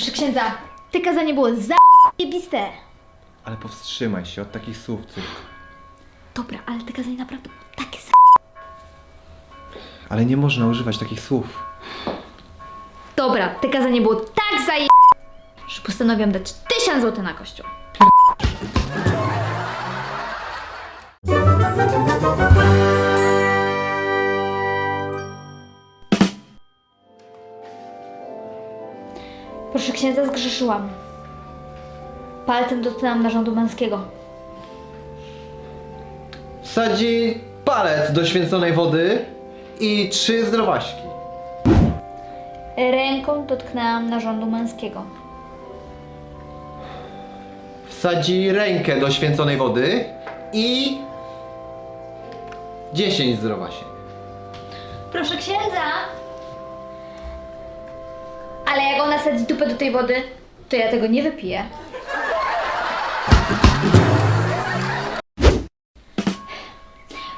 Proszę księdza, te kazanie było zajebiste. Ale powstrzymaj się od takich słów, córko. Dobra, ale te kazanie naprawdę było takie za... Ale nie można używać takich słów. Dobra, te kazanie było tak zaje... że postanowiłam dać 1000 zł na kościół. Proszę księdza, zgrzeszyłam. Palcem dotknęłam narządu męskiego. Wsadzi palec do święconej wody i trzy zdrowaśki. Ręką dotknęłam narządu męskiego. Wsadzi rękę do święconej wody i 10 zdrowasiek. Proszę księdza! Sadzi dupę do tej wody, to ja tego nie wypiję.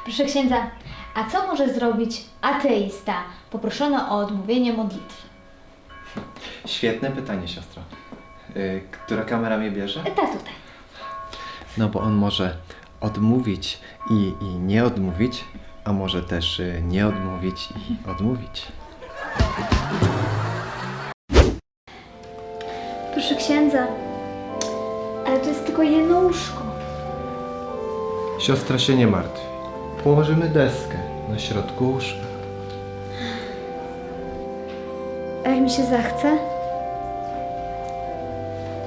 Proszę księdza, a co może zrobić ateista poproszony o odmówienie modlitwy? Świetne pytanie, siostro. Y, która kamera mnie bierze? Ta tutaj. No bo on może odmówić i, i nie odmówić, a może też y, nie odmówić i odmówić. Proszę księdza, ale to jest tylko jedno łóżko. Siostra się nie martwi. Położymy deskę na środku łóżka. A jak mi się zachce?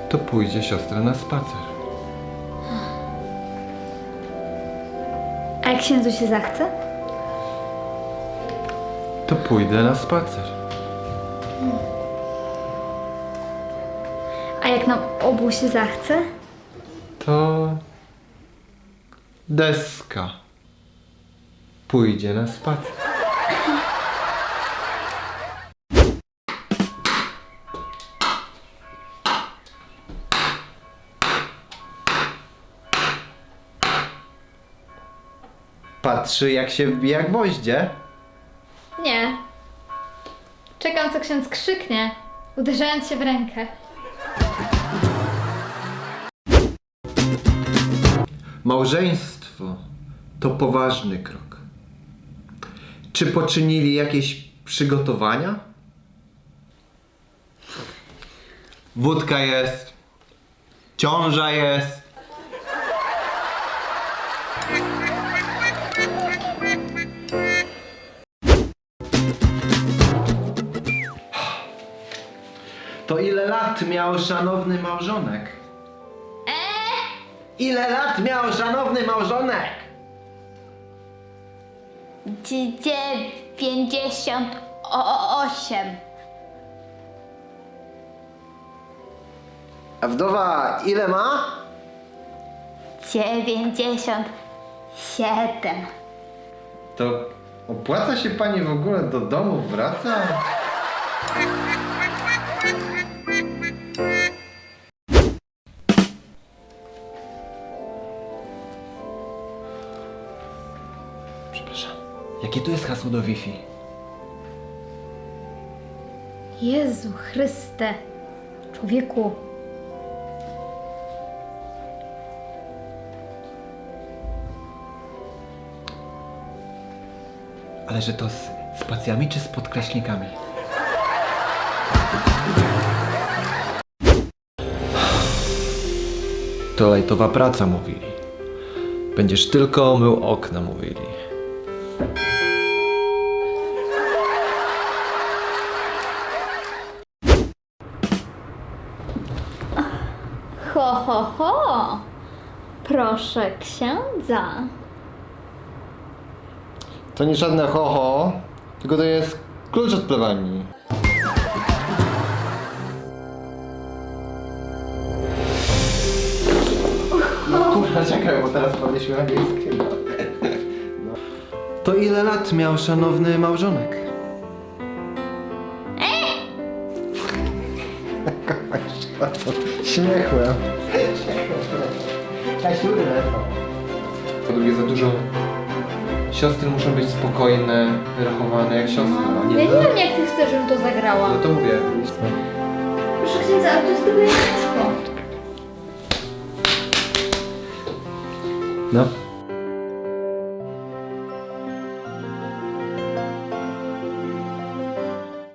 To pójdzie siostra na spacer. A jak księdzu się zachce? To pójdę na spacer. A jak nam obu się zachce? To deska pójdzie na spacer. Patrzy jak się wbija gwoździe. Nie. Czekam, co ksiądz krzyknie, uderzając się w rękę. Małżeństwo to poważny krok. Czy poczynili jakieś przygotowania? Wódka jest, ciąża jest. To ile lat miał szanowny małżonek? Ile lat miał szanowny małżonek? Dziewięćdziesiąt osiem. A wdowa ile ma? Dziewięćdziesiąt siedem. To opłaca się pani w ogóle do domu wraca? Przepraszam. Jakie tu jest hasło do Wi-Fi? Jezu Chryste, człowieku. Ale że to z spacjami czy z podkreślnikami? To lejtowa praca, mówili. Będziesz tylko mył okna, mówili. Ho, ho, ho. Proszę księdza. To nie żadne ho-ho, tylko to jest klucz od plebanii. No kurwa, czekaj, bo teraz powiesiłem angielskiego. To ile lat miał szanowny małżonek? Śmiechłem. Po drugie, za dużo Siostry muszą być spokojne, wyrachowane jak siostry, a Ja nie nie wiem, jak ty chcesz, żebym to zagrała. No to mówię. Proszę księdza, a to jest tylko. No,